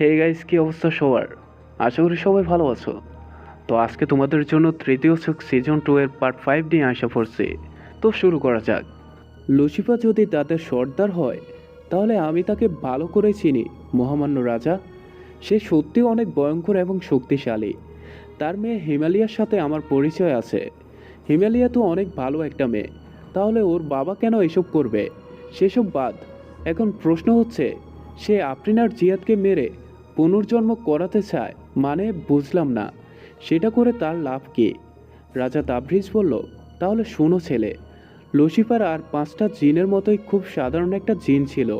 Hey guys কি অবস্থা সবার? আশা করি সবাই ভালো আছো। তো আজকে তোমাদের জন্য তৃতীয় সিজন টু এর পার্ট ফাইভ নিয়ে আসা পড়ছে তো শুরু করা যাক। লুসিফা যদি তাদের সর্দার হয়, তাহলে আমি তাকে ভালো করে চিনি, মহামান্য রাজা। সে সত্যি অনেক ভয়ঙ্কর এবং শক্তিশালী। তার মেয়ে হিমালয়ার সাথে আমার পরিচয় আছে। হিমালয়া তো অনেক ভালো একটা মেয়ে। তাহলে ওর বাবা কেন এসব করবে? সেসব বাদ। এখন প্রশ্ন হচ্ছে, সে আফরিনার জিয়াদকে মেরে পুনর্জন্ম করাতে চায় মানে বুঝলাম না। সেটা করে তার লাভ কি? রাজা তাবরিজ বলল, তাহলে শোনো ছেলে, লুসিফার আর পাঁচটা জিনের মতোই খুব সাধারণ একটা জিন ছিল।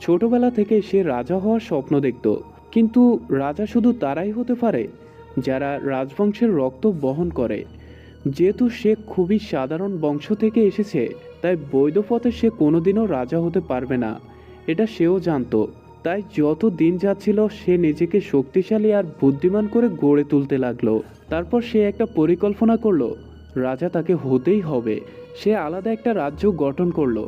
ছোটবেলা থেকে সে রাজা হওয়ার স্বপ্ন দেখত। কিন্তু রাজা শুধু তারাই হতে পারে যারা রাজবংশের রক্ত বহন করে। যেহেতু সে খুবই সাধারণ বংশ থেকে এসেছে, তাই বৈধ পথে সে কোনোদিনও রাজা হতে পারবে না, এটা সেও জানতো। তাই যত দিন যাচ্ছিল, সে নিজেকে শক্তিশালী আর বুদ্ধিমান করে গড়ে তুলতে লাগল। তারপর সে একটা পরিকল্পনা করল, রাজা তাকে হতেই হবে। সে আলাদা একটা রাজ্য গঠন করল,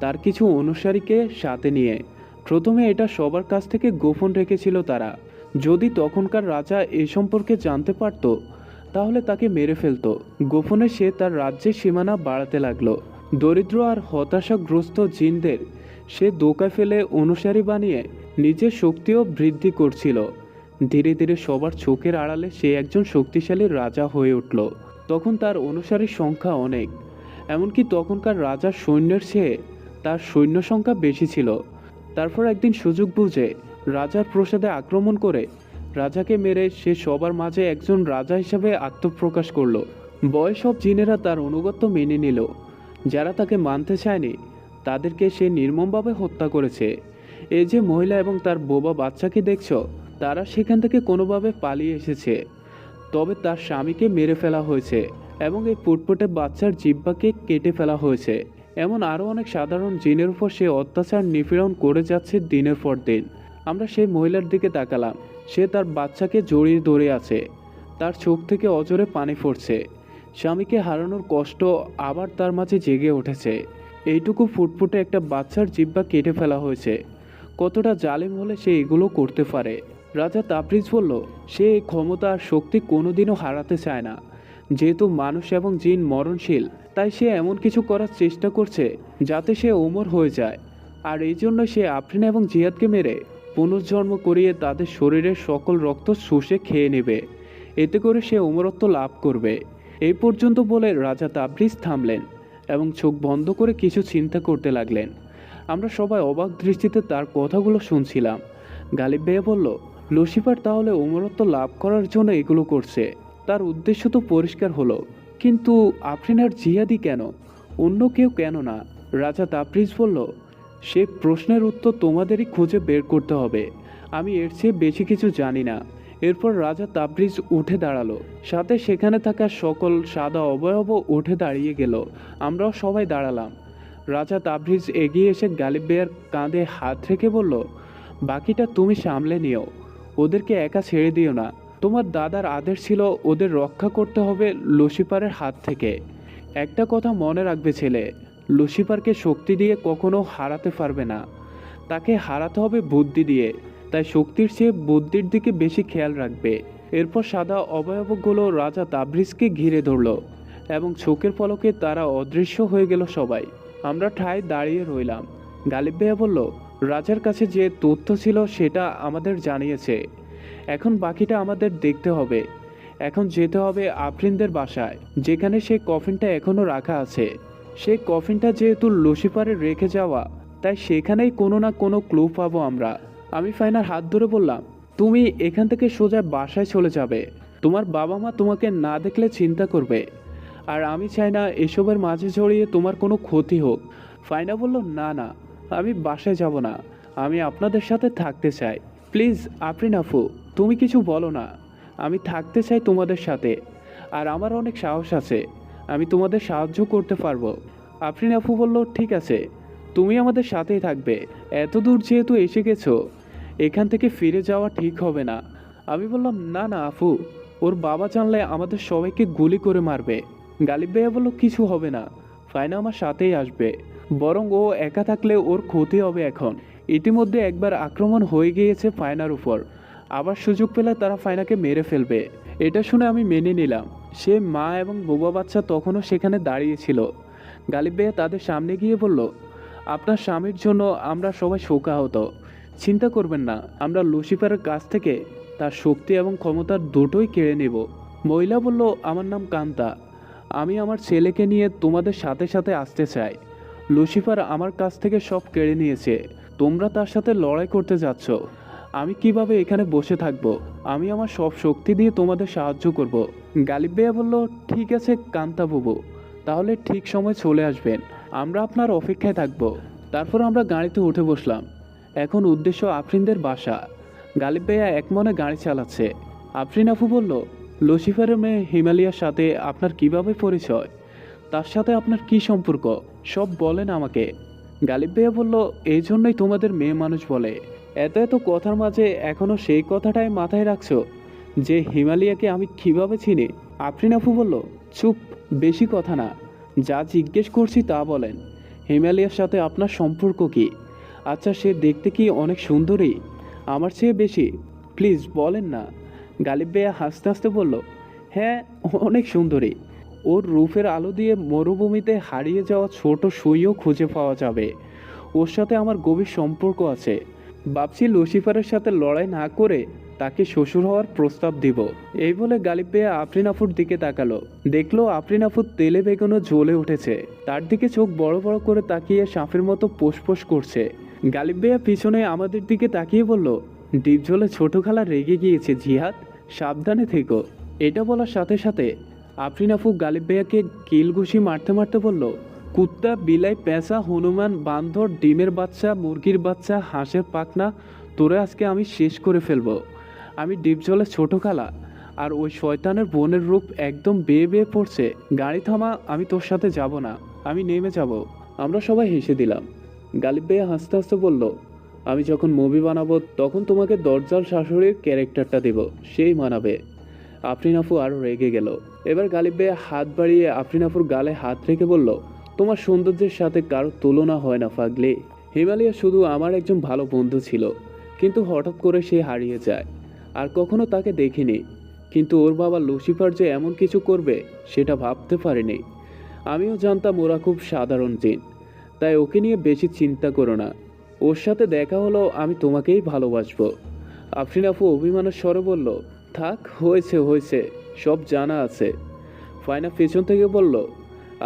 তার কিছু অনুসারীকে সাথে নিয়ে। প্রথমে এটা সবার কাছ থেকে গোপন রেখেছিল তারা। যদি তখনকার রাজা এ সম্পর্কে জানতে পারত, তাহলে তাকে মেরে ফেলতো। গোপনে সে তার রাজ্যের সীমানা বাড়াতে লাগল। দরিদ্র আর হতাশাগ্রস্ত জিনদের সে দোকা ফেলে অনুসারী বানিয়ে নিজের শক্তিও বৃদ্ধি করছিল। ধীরে ধীরে সবার চোখের আড়ালে সে একজন শক্তিশালী রাজা হয়ে উঠল। তখন তার অনুসারীর সংখ্যা অনেক। এমনকি তখনকার রাজার সৈন্যের চেয়ে তার সৈন্য সংখ্যা বেশি ছিল। তারপর একদিন সুযোগ বুঝে রাজার প্রসাদে আক্রমণ করে রাজাকে মেরে সে সবার মাঝে একজন রাজা হিসেবে আত্মপ্রকাশ করল। বয়স সব জিনেরা তার অনুগত্য মেনে নিল। যারা তাকে মানতে চায়নি, তাদেরকে সে নির্মমভাবে হত্যা করেছে। এই যে মহিলা এবং তার বোবা বাচ্চাকে দেখছ, তারা সেখান থেকে কোনোভাবে পালিয়ে এসেছে। তবে তার স্বামীকে মেরে ফেলা হয়েছে এবং এই ফুটফুটে বাচ্চার জিব্বাকে কেটে ফেলা হয়েছে। এমন আরও অনেক সাধারণ জিনের উপর সে অত্যাচার নিপীড়ন করে যাচ্ছে দিনের পর দিন। আমরা সেই মহিলার দিকে তাকালাম। সে তার বাচ্চাকে জড়িয়ে ধরে আছে। তার চোখ থেকে অজরে পানি পড়ছে। স্বামীকে হারানোর কষ্ট আবার তার মাঝে জেগে উঠেছে। এইটুকু ফুটফুটে একটা বাচ্চার জিব্বা কেটে ফেলা হয়েছে। কতটা জালেম হলে সে এগুলো করতে পারে? রাজা তাবরিজ বলল, সে এই ক্ষমতা আর শক্তি কোনোদিনও হারাতে চায় না। যেহেতু মানুষ এবং জিন মরণশীল, তাই সে এমন কিছু করার চেষ্টা করছে যাতে সে ওমর হয়ে যায়। আর এই জন্য সে আফরিন এবং জিয়াদকে মেরে পুনর্জন্ম করিয়ে তাদের শরীরের সকল রক্ত শুষে খেয়ে নেবে। এতে করে সে অমরত্ব লাভ করবে। এই পর্যন্ত বলে রাজা তাবরিজ থামলেন এবং চোখ বন্ধ করে কিছু চিন্তা করতে লাগলেন। আমরা সবাই অবাক দৃষ্টিতে তার কথাগুলো শুনছিলাম। গালিব ভাইয়া বলল, লুসিফার তাহলে অমরত্ব লাভ করার জন্য এগুলো করছে। তার উদ্দেশ্য তো পরিষ্কার হলো। কিন্তু আফরিনার জিয়াদি কেন? অন্য কেউ কেন না? রাজা তাবরিজ বলল, সে প্রশ্নের উত্তর তোমাদেরই খুঁজে বের করতে হবে। আমি এর চেয়ে বেশি কিছু জানি না। এরপর রাজা তাবরিজ উঠে দাঁড়াল। সাথে সেখানে থাকা সকল সাদা অবয়ব উঠে দাঁড়িয়ে গেল। আমরাও সবাই দাঁড়ালাম। রাজা তাবরিজ এগিয়ে এসে গালিব বেয়ার কাঁধে হাত রেখে বলল, বাকিটা তুমি সামলে নিও। ওদেরকে একা ছেড়ে দিও না। তোমার দাদার আদেশ ছিল ওদের রক্ষা করতে হবে লুসিফারের হাত থেকে। একটা কথা মনে রাখবে ছেলে লুসিফারকে শক্তি দিয়ে কখনো হারাতে পারবে না। তাকে হারাতে হবে বুদ্ধি দিয়ে। তাই শক্তির চেয়ে বুদ্ধির দিকে বেশি খেয়াল রাখবে। এরপর সাদা অবয়বগুলো রাজা তাবরিজকে ঘিরে ধরল এবং চোখের পলকে তারা অদৃশ্য হয়ে গেল সবাই। আমরা ঠায় দাঁড়িয়ে রইলাম। গালিব ভাইয়া বলল, রাজার কাছে যে তথ্য ছিল সেটা আমাদের জানিয়েছে। এখন বাকিটা আমাদের দেখতে হবে। এখন যেতে হবে আফরিনদের বাসায়, যেখানে সেই কফিনটা এখনও রাখা আছে। সেই কফিনটা যেহেতু লুসিফারে রেখে যাওয়া, তাই সেখানেই কোনো না কোনো ক্লু পাবো আমরা। আমি ফাইনার হাত ধরে বললাম, তুমি এখান থেকে সোজা বাসায় চলে যাবে। তোমার বাবা মা তোমাকে না দেখলে চিন্তা করবে। আর আমি চাই না এসবের মাঝে জড়িয়ে তোমার কোনো ক্ষতি হোক। ফাইনা বলল, না না, আমি বাসায় যাব না। আমি আপনাদের সাথে থাকতে চাই। প্লিজ, আফরিন আফু তুমি কিছু বলো না। আমি থাকতে চাই তোমাদের সাথে। আর আমার অনেক সাহস আছে। আমি তোমাদের সাহায্য করতে পারব। আফরিন আফু বলল, ঠিক আছে। তুমি আমাদের সাথেই থাকবে। এত দূর যেহেতু এসে গেছো এখান থেকে ফিরে যাওয়া ঠিক হবে না। আমি বললাম, না না, আফু। ওর বাবা জানলে আমাদের সবাইকে গুলি করে মারবে। গালিব ভাইয়া বলল, কিছু হবে না। ফাইনা আমার সাথেই আসবে। বরং ও একা থাকলে ওর ক্ষতি হবে এখন। ইতিমধ্যে একবার আক্রমণ হয়ে গিয়েছে ফায়নার উপর। আবার সুযোগ পেলে তারা ফায়নাকে মেরে ফেলবে। এটা শুনে আমি মেনে নিলাম। সে মা এবং বোবা বাচ্চা তখনও সেখানে দাঁড়িয়েছিল গালিব ভাইয়া তাদের সামনে গিয়ে বলল, আপনার স্বামীর জন্য আমরা সবাই শোকাহত। চিন্তা করবেন না, আমরা লুসিফারের কাছ থেকে তার শক্তি এবং ক্ষমতার দুটোই কেড়ে নেব। মহিলা বলল, আমার নাম কান্তা। আমি আমার ছেলেকে নিয়ে তোমাদের সাথে সাথে আসতে চাই। লুসিফার আমার কাছ থেকে সব কেড়ে নিয়েছে। তোমরা তার সাথে লড়াই করতে যাচ্ছ। আমি কীভাবে এখানে বসে থাকব? আমি আমার সব শক্তি দিয়ে তোমাদের সাহায্য করব। গালিব ভাইয়া বলল, ঠিক আছে কান্তা বুবু, তাহলে ঠিক সময় চলে আসবেন। আমরা আপনার অপেক্ষায় থাকব। তারপর আমরা গাড়িতে উঠে বসলাম। এখন উদ্দেশ্য আফরিনদের বাসা। গালিব ভাইয়া এক মনে গাড়ি চালাচ্ছে। আফরিন আফু বলল, লুসিফারের মেয়ে হিমালয়ার সাথে আপনার কীভাবে পরিচয়? তার সাথে আপনার কি সম্পর্ক? সব বলেন আমাকে। গালিব ভাইয়া বলল, এই জন্যই তোমাদের মেয়ে মানুষ বলে। এত এত কথার মাঝে এখনও সেই কথাটাই মাথায় রাখছো যে হিমালয়াকে আমি কীভাবে চিনি? আফরিন আফু বলল, চুপ, বেশি কথা না। যা জিজ্ঞেস করছি তা বলেন। হিমালয়ার সাথে আপনার সম্পর্ক কি? আচ্ছা সে দেখতে কি অনেক সুন্দরী? আমার চেয়ে বেশি। প্লিজ, বলেন না। গালিব ভাইয়া হাসতে হাসতে বলল হ্যাঁ অনেক সুন্দরী। ওর রূপের আলো দিয়ে মরুভূমিতে হারিয়ে যাওয়া ছোট সইও খুঁজে পাওয়া যাবে। ওর সাথে আমার গভীর সম্পর্ক আছে। ভাবছি লুসিফারের সাথে লড়াই না করে তাকে শ্বশুর হওয়ার প্রস্তাব দিব। এই বলে গালিব বেয়া আফরিন আফুর দিকে তাকালো। দেখল আফরিন আফুর তেলে বেগুনো জ্বলে উঠেছে। তার দিকে চোখ বড় বড় করে তাকিয়ে সাপের মতো পোষপোষ করছে। গালিব ভাইয়া পিছনে আমাদের দিকে তাকিয়ে বলল, ডিপ ঝোলে ছোট খালা রেগে গিয়েছে, জিহাদ। সাবধানে থেকো। এটা বলার সাথে সাথে আফরিন আফু গালিব ভাইয়াকে কিল ঘুষি মারতে মারতে বলল, কুত্তা, বিলাই, পেঁচা, হনুমান বান্ধর ডিমের বাচ্চা, মুরগির বাচ্চা, হাঁসের পাখনা, তোরে আজকে আমি শেষ করে ফেলব। আমি ডিপ জলে ছোট খালা আর ওই শয়তানের বোনের রূপ একদম বেয়ে বেয়ে পড়ছে। গাড়ি থামা, আমি তোর সাথে যাব না। আমি নেমে যাব। আমরা সবাই হেসে দিলাম। গালিব বেয়া হাসতে হাসতে বলল, আমি যখন মুভি বানাবো, তখন তোমাকে দরজাল শাশুড়ির ক্যারেক্টারটা দেব, সেই মানাবে। আফরিন আফু আরও রেগে গেল। এবার গালিব বেয়া হাত বাড়িয়ে আফরিন আফুর গালে হাত রেখে বলল, তোমার সৌন্দর্যের সাথে কারও তুলনা হয় না ফাগলি হিমালয়া শুধু আমার একজন ভালো বন্ধু ছিল, কিন্তু হঠাৎ করে সে হারিয়ে যায়। আর কখনো তাকে দেখিনি। কিন্তু ওর বাবা লুসিফার যে এমন কিছু করবে, সেটা ভাবতে পারিনি। আমিও জানতাম ওরা খুব সাধারণ জিন। তাই ওকে নিয়ে বেশি চিন্তা করো না। ওর সাথে দেখা হলো, আমি তোমাকেই ভালোবাসবো। আফরিন আফু অভিমানের স্বরে বলল, থাক, হয়েছে হয়েছে, সব জানা আছে। ফাইনা পেছন থেকে বলল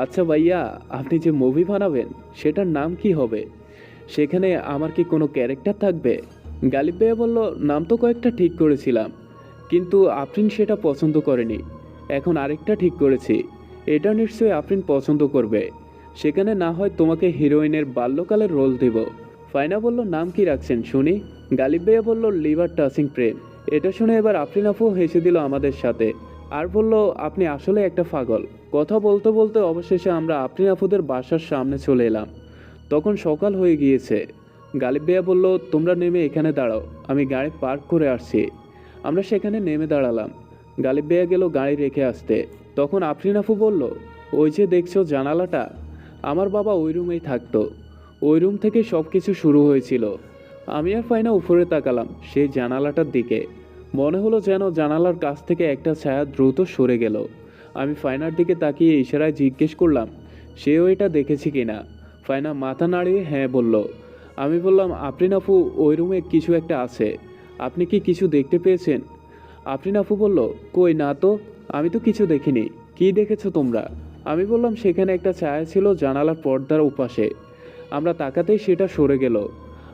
আচ্ছা ভাইয়া, আপনি যে মুভি বানাবেন, সেটার নাম কি হবে? সেখানে আমার কি কোনো ক্যারেক্টার থাকবে? গালিব ভাইয়া বলল, নাম তো কয়েকটা ঠিক করেছিলাম, কিন্তু আফরিন সেটা পছন্দ করেনি। এখন আরেকটা ঠিক করেছি। এটা নিশ্চয়ই আফরিন পছন্দ করবে। সেখানে না হয় তোমাকে হিরোইনের বাল্যকালের রোল দেব। ফাইনা বলল, নাম কি রাখছেন, শুনি? গালিব ভাইয়া বলল, লিভার টাচিং প্রেম। এটা শুনে এবার আফরিন আফু হেসে দিল আমাদের সাথে। আর বলল, আপনি আসলে একটা পাগল। কথা বলতে বলতে অবশেষে আমরা আফরিন আফুদের বাসার সামনে চলে এলাম। তখন সকাল হয়ে গিয়েছে। গালিব ভাইয়া বলল, তোমরা নেমে এখানে দাঁড়াও, আমি গাড়ি পার্ক করে আসছি। আমরা সেখানে নেমে দাঁড়ালাম। গালিব ভাইয়া গেল গাড়ি রেখে আসতে। তখন আফরিন আফু বলল, ওই যে দেখছ জানালাটা আমার বাবা ওই রুমেই থাকতো। ওই রুম থেকে সব কিছু শুরু হয়েছিল। আমি আর ফাইনা উপরে তাকালাম সেই জানালাটার দিকে। মনে হলো যেন জানালার কাছ থেকে একটা ছায়া দ্রুত সরে গেল। আমি ফাইনার দিকে তাকিয়ে ইশারায় জিজ্ঞেস করলাম, সেও এটা দেখেছি কিনা? ফাইনা মাথা নাড়িয়ে হ্যাঁ বলল। আমি বললাম আফরিন আফু ওই রুমে কিছু একটা আছে। আপনি কি কিছু দেখতে পেয়েছেন? আফরিন আফু বলল, কই না তো, আমি তো কিছু দেখিনি। কি দেখেছ তোমরা? আমি বললাম, সেখানে একটা ছায়া ছিল জানালার পর্দার উপাশে। আমরা তাকাতেই সেটা সরে গেল।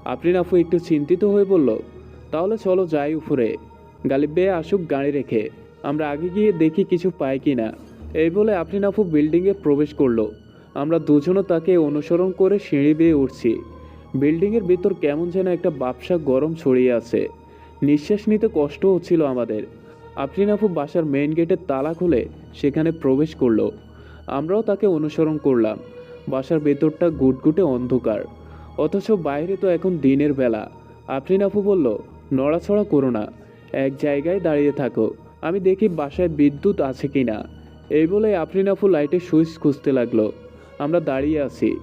আফরিন আফু একটু চিন্তিত হয়ে বলল, তাহলে চলো যাই উপরে। গালিব বেয়ে আসুক গাড়ি রেখে। আমরা আগে গিয়ে দেখি কিছু পাই কি না এই বলে আফরিন আফু বিল্ডিংয়ে প্রবেশ করল। আমরা দুজনও তাকে অনুসরণ করে সিঁড়ি বেয়ে উঠছি। বিল্ডিংয়ের ভিতর কেমন যেন একটা বাপসা গরম ছড়িয়ে আছে। নিঃশ্বাস নিতে কষ্ট হচ্ছিল আমাদের। আফরিন আফু বাসার মেইন গেটের তালা খুলে সেখানে প্রবেশ করল। আমরাও তাকে অনুসরণ করলাম। বাসার ভেতরটা গুটগুটে অন্ধকার। অথচ বাইরে তো এখন দিনের বেলা। আফরিন আফু বলল নড়াছড়া করো না। এক জায়গায় দাঁড়িয়ে থাকো। আমি দেখি বাসায় বিদ্যুৎ আছে কি না এই বলে আফরিন আফু লাইটে সুইচ খুঁজতে লাগল। আমরা দাঁড়িয়ে আছি।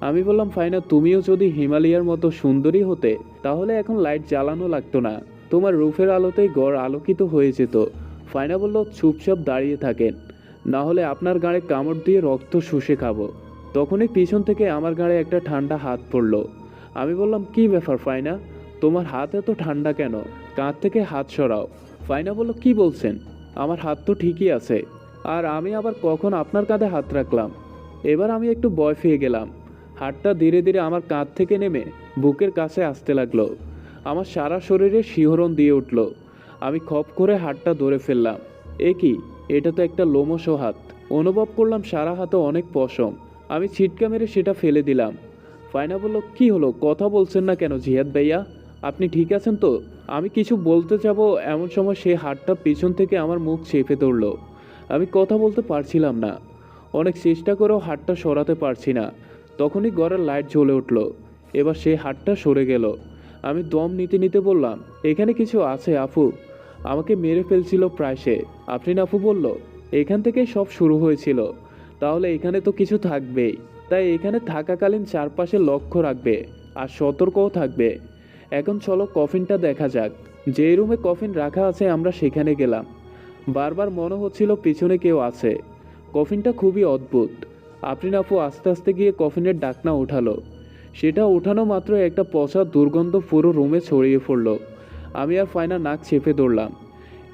আমি বললাম, ফাইনা, তুমিও যদি হিমালয়ার মতো সুন্দরী হতে, তাহলে এখন লাইট জ্বালানো লাগতো না। তোমার রুফের আলোতেই গড় আলোকিত হয়ে যেত। ফাইনা বলল, চুপচাপ দাঁড়িয়ে থাকেন। না হলে আপনার গাড়ে কামড় দিয়ে রক্ত শুষে খাব। তখনই পিছন থেকে আমার গাড়ে একটা ঠান্ডা হাত পড়ল। আমি বললাম, কি ব্যাপার ফাইনা? তোমার হাত এত ঠান্ডা কেন? কাঁধ থেকে হাত সরাও। ফাইনা বলল, কি বলছেন? আমার হাত তো ঠিকই আছে। আর আমি আবার কখন আপনার কাঁধে হাত রাখলাম? এবার আমি একটু বয় পেয়ে গেলাম। হাতটা ধীরে ধীরে আমার কাঁধ থেকে নেমে বুকের কাছে আসতে লাগল। আমার সারা শরীরে শিহরণ দিয়ে উঠল। আমি খপ করে হাতটা ধরে ফেললাম। এ কি? এটা তো একটা লোমশ হাত অনুভব করলাম সারা হাতে অনেক পশম। আমি ছিটকা মেরে সেটা ফেলে দিলাম। ফাইনা বলল, কি হলো? কথা বলছেন না কেন জিহাদ ভাইয়া? আপনি ঠিক আছেন তো? আমি কিছু বলতে যাব, এমন সময় সে হাতটা পিছন থেকে আমার মুখ চেপে ধরলো। আমি কথা বলতে পারছিলাম না। অনেক চেষ্টা করেও হাতটা সরাতে পারছি না। তখনই ঘরের লাইট জ্বলে উঠল। এবার সেই হাতটা সরে গেল। আমি দম নিতে নিতে বললাম, এখানে কিছু আছে আফু আমাকে মেরে ফেলছিল প্রায় সে। আফরিন আফু বলল, এখান থেকেই সব শুরু হয়েছিল। তাহলে এখানে তো কিছু থাকবেই। তাই এখানে থাকাকালীন চারপাশে লক্ষ্য রাখবে আর সতর্কও থাকবে। এখন চলো কফিনটা দেখা যাক। যে রুমে কফিন রাখা আছে, আমরা সেখানে গেলাম। বারবার মনে হচ্ছিল পিছনে কেউ আছে। কফিনটা খুবই অদ্ভুত। আফরিন আপু আস্তে আস্তে গিয়ে কফিনের ডাকনা উঠালো। সেটা ওঠানো মাত্র একটা পচা দুর্গন্ধ পুরো রুমে ছড়িয়ে পড়ল। আমি আর ফাইনা নাক চেপে ধরলাম।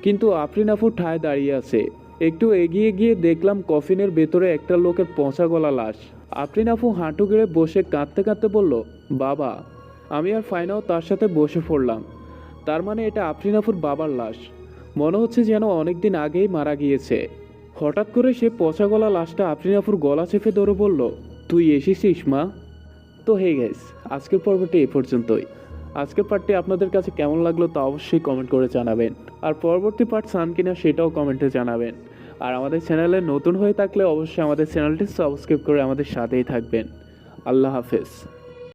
কিন্তু আফরিন আফু ঠায় দাঁড়িয়ে আছে। একটু এগিয়ে গিয়ে দেখলাম কফিনের ভেতরে একটা লোকের পচা গলা লাশ। আফরিন আফু হাঁটু গেড়ে বসে কাঁদতে কাঁদতে বলল, বাবা। আমি আর ফাইনাও তার সাথে বসে পড়লাম। তার মানে এটা আফরিন আফুর বাবার লাশ। মনে হচ্ছে যেন অনেকদিন আগেই মারা গিয়েছে। হঠাৎ করে সে পচা গলা লাশটা আফরিন আফুর গলা চেপে ধরে বলল, তুই এসেছিস, মা? তো হে গেস আজকের পর্বটি এ পর্যন্তই। আজকের পার্টটি আপনাদের কাছে কেমন লাগল তা অবশ্যই কমেন্ট করে জানাবেন। আর পরবর্তী পার্ট সান কিনা সেটাও কমেন্টে জানাবেন। আর আমাদের চ্যানেলে নতুন হয়ে থাকলে অবশ্যই আমাদের চ্যানেলটি সাবস্ক্রাইব করে আমাদের সাথেই থাকবেন। আল্লাহ হাফেজ।